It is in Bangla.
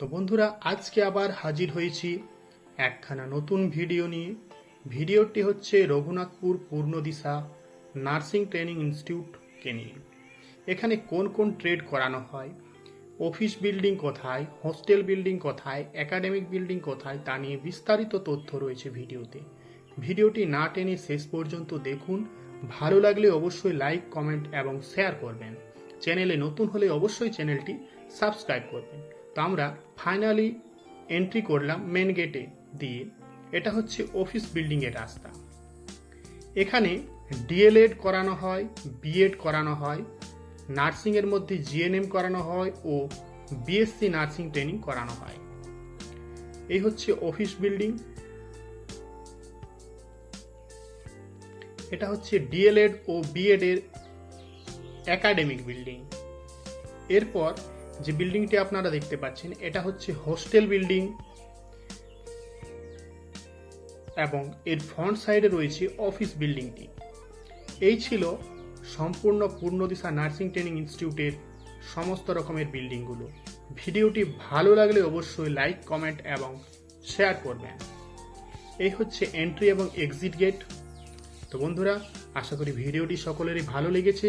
তো বন্ধুরা, আজকে আবার হাজির হয়েছি একখানা নতুন ভিডিও নিয়ে। ভিডিওটি হচ্ছে রঘুনাথপুর পূর্ণদিশা নার্সিং ট্রেনিং ইনস্টিটিউটকে নিয়ে। এখানে কোন কোন ট্রেড করানো হয়, অফিস বিল্ডিং কোথায়, হোস্টেল বিল্ডিং কোথায়, একাডেমিক বিল্ডিং কোথায়, তা নিয়ে বিস্তারিত তথ্য রয়েছে ভিডিওতে। ভিডিওটি না টেনে শেষ পর্যন্ত দেখুন। ভালো লাগলে অবশ্যই লাইক, কমেন্ট এবং শেয়ার করবেন। চ্যানেলে নতুন হলে অবশ্যই চ্যানেলটি সাবস্ক্রাইব করবেন। তো আমরা ফাইনালি এন্ট্রি করলাম মেন গেটে দিয়ে। এটা হচ্ছে অফিস বিল্ডিংয়ের রাস্তা। এখানে ডিএলএড করানো হয় বিএড করানো হয় নার্সিংয়ের মধ্যে জিএনএম করানো হয় ও বিএসসি নার্সিং ট্রেনিং করানো হয়। এই হচ্ছে অফিস বিল্ডিং এটা হচ্ছে ডিএলএড ও বিএড এর একাডেমিক বিল্ডিং এরপর যে বিল্ডিংটি আপনারা দেখতে পাচ্ছেন, এটা হচ্ছে হোস্টেল বিল্ডিং এবং এর ফ্রন্ট সাইডে রয়েছে অফিস বিল্ডিংটি। এই ছিল সম্পূর্ণ পূর্ণদিশা নার্সিং ট্রেনিং ইনস্টিটিউটের সমস্ত রকমের বিল্ডিংগুলো। ভিডিওটি ভালো লাগলে অবশ্যই লাইক, কমেন্ট এবং শেয়ার করবেন। এই হচ্ছে এন্ট্রি এবং এক্সিট গেট। তো বন্ধুরা, আশা করি ভিডিওটি সকলেরই ভালো লেগেছে।